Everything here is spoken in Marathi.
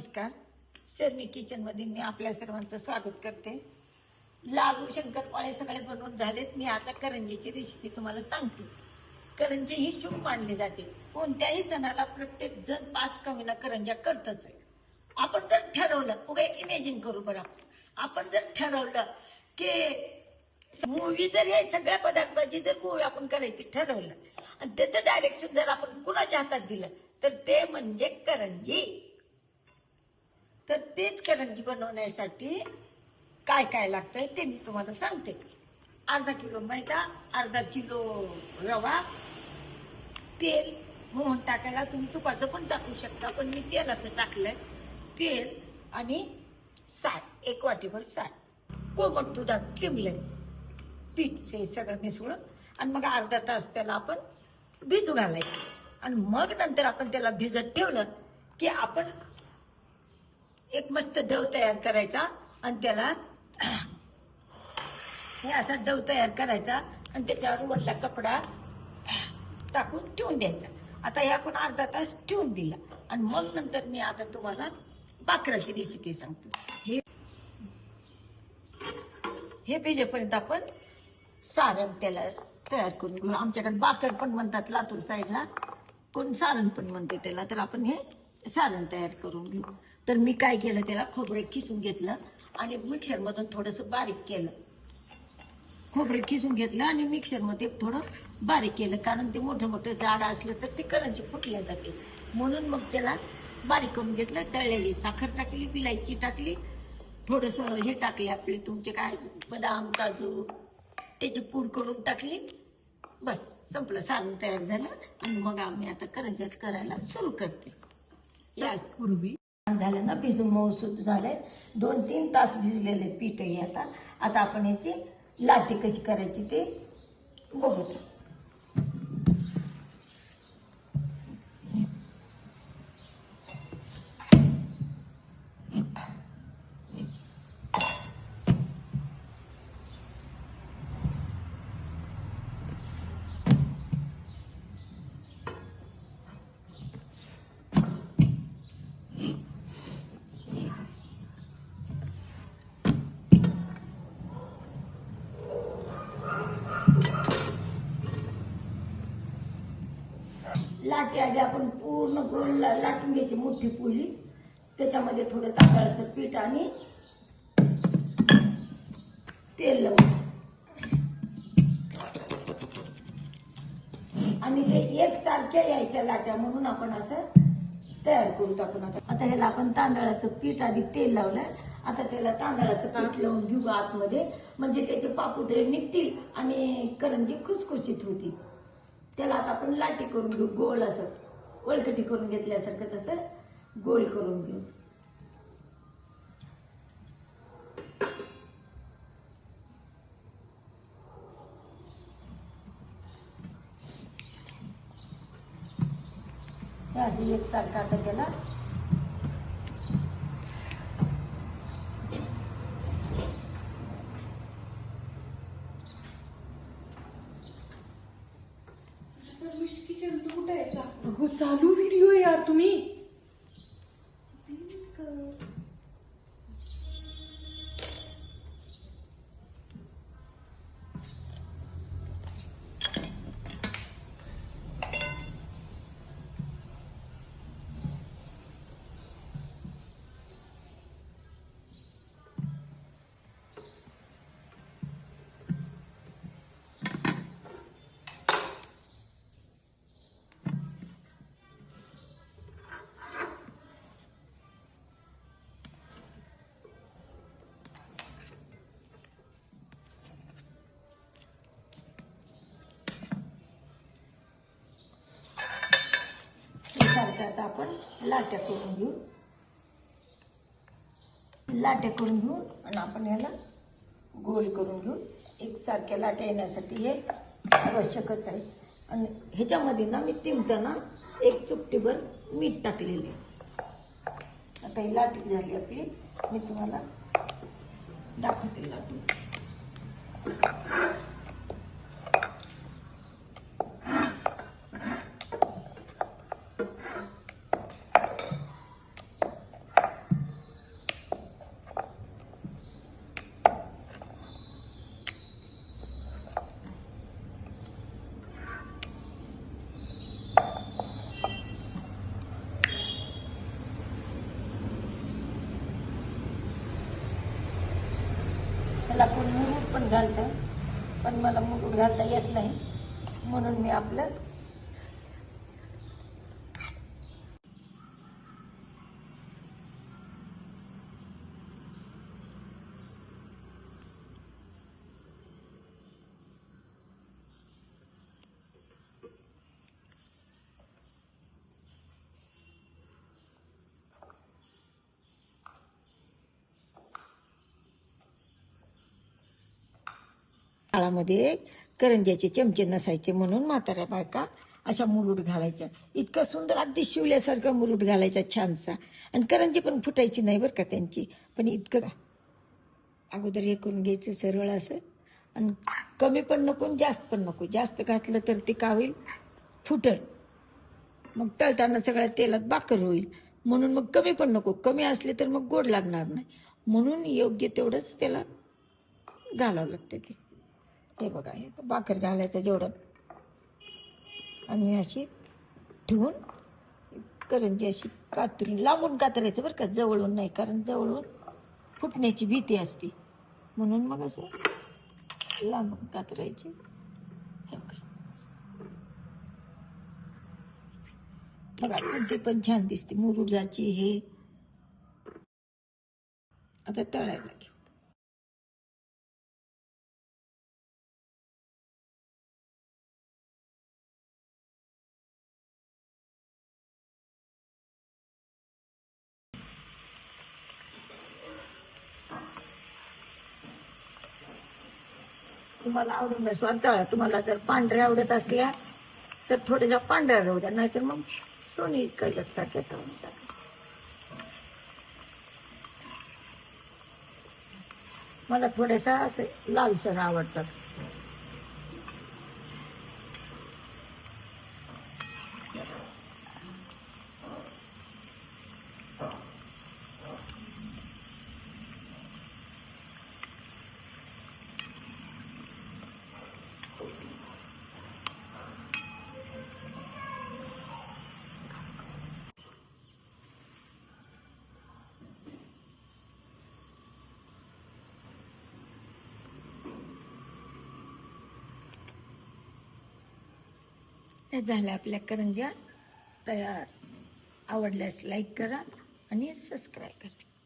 नमस्कार. शर्मी किचनमध्ये मी आपल्या सर्वांचं स्वागत करते. लाडू शंकरपाळे सगळे बनवून झालेत. मी आता करंजीची रेसिपी तुम्हाला सांगते. करंजी ही शुभ मानली जाते. कोणत्याही सणाला प्रत्येक जण पाच कमीला करंज्या करतच आहे. आपण जर ठरवलं उगा एक इमेजिन करू बरं आपण. आपण जर ठरवलं की मूवी जर या सगळ्या पदार्थाची जर मूवी आपण करायची ठरवलं आणि त्याचं डायरेक्शन जर आपण कुणाच्या हातात दिलं तर ते म्हणजे करंजी. तर तेच करंजी बनवण्यासाठी काय काय लागतंय ते मी तुम्हाला सांगते. अर्धा किलो मैदा अर्धा किलो रवा तेल मोहन टाकायला तुम्ही तुपाचं पण टाकू शकता पण मी तेलाचं टाकलंय तेल आणि साय एक वाटीभर साय कोमट दुधात किमलंय. पीठ हे सगळं मिसळून आणि मग अर्धा तास त्याला आपण भिजू घालायचं. आणि मग नंतर आपण त्याला भिजत ठेवलं की आपण एक मस्त डव तयार करायचा आणि त्याला हे असा डव तयार करायचा आणि त्याच्यावर वरला कपडा टाकून ठेवून द्यायचा. आता हे आपण अर्धा तास ठेवून दिला आणि मग नंतर मी आता तुम्हाला बाकराची रेसिपी सांगतो. हे हे भिजेपर्यंत आपण सारण त्याला तयार करून घेऊ आमच्याकडे बाकर पण म्हणतात लातूर साईडला. कोण सारण पण म्हणते त्याला. तर आपण हे सारण तयार करून घेऊ. तर मी काय केलं त्याला खोबरं किसून घेतलं आणि मिक्सरमधून थोडंसं बारीक केलं. खोबरं किसून घेतलं आणि मिक्सरमध्ये थोडं बारीक केलं कारण ते मोठं मोठं झाड असलं तर ते करंजी फुटल्या जाते. म्हणून मग त्याला बारीक करून घेतलं तळलेली साखर टाकली विलायची टाकली थोडंसं हे टाकले आपले तुमचे काय बदाम काजू त्याची पूड करून टाकली. बस संपलं सारण तयार झालं आणि मग आम्ही आता करंजात करायला सुरू करते. याच पूर्वी झालं ना भिजून मऊसूद झालंय दोन तीन तास भिजलेले पीठ आहे आता. आता आपण याची लाटी कशी करायची ते बघू. लाटी आधी आपण पूर्ण गोल ला- लाटून घ्यायची मोठी पोळी. त्याच्यामध्ये थोडं तांदळाचं पीठ आणि तेल लावून. आणि ते एकसारख्या यायच्या लाट्या म्हणून आपण असं तयार करू टाकून आता. आता ह्याला आपण तांदळाचं पीठ आधी तेल लावलंय. आता त्याला तांदळाचं पीठ लावून घेऊ आतमध्ये. म्हणजे त्याचे पापुद्रे निघतील आणि करंजी खुसखुशीत होतील. त्याला आता आपण लाटी करून घेऊ गोल असं. वलकटी करून घेतल्यासारखं तसं गोल करून घेऊ. हे असं एकसारखं आता त्याला हो चालू व्हिडिओ यार तुम्ही. आता आता आपण लाट्या करून घेऊ. लाट्या करून घेऊ आणि आपण याला गोल करून घेऊ. एकसारख्या लाट्या येण्यासाठी हे आवश्यकच आहे. आणि ह्याच्यामध्ये ना मी ना एक चुपटीभर मीठ टाकलेले आता ही लाटी झाली आपली. मी तुम्हाला दाखवते लाटू त्याला मुरुड पण घालतं पण मला मुरुड घालता येत नाही. म्हणून मी आपलं काळामध्ये करंज्याचे चमचे नसायचे म्हणून म्हाताऱ्या बायका अशा मुरुड घालायच्या. इतकं सुंदर अगदी शिवल्यासारखा मुरुड घालायचा छानसा. आणि करंजी पण फुटायची नाही बरं का त्यांची. पण इतकं अगोदर हे करून घ्यायचं सरळ असं. आणि कमी पण नको जास्त पण नको. जास्त घातलं तर ते का होईल? फुटल. मग तळताना सगळ्या तेलात बाकर होईल. म्हणून मग कमी पण नको. कमी असले तर मग गोड लागणार नाही. म्हणून योग्य तेवढंच त्याला घालावं लागतं ते. हे बघा हे आता भाकर घालायचं जेवढं. आणि अशी ठेवून करंजी अशी कातरून लांबून कातरायचं बरं का जवळून नाही कारण जवळून फुटण्याची भीती असते. म्हणून मग असं लांबून कातरायची. बघा. बघा पण छान दिसते मुरुडाची हे. आता तळायला घेऊ तुम्हाला आवडून द्या स्वतः तुम्हाला जर पांढऱ्या आवडत असल्या तर थोड्याशा पांढऱ्या राहू द्या नाहीतर मग सोनी कैलत सारख्या तळून टाका. मला थोड्याशा असे लालसर आवडतात. हे झाल्या आपल्या करंज्या. तयार. आवडल्यास लाईक करा आणि सबस्क्राईब करा.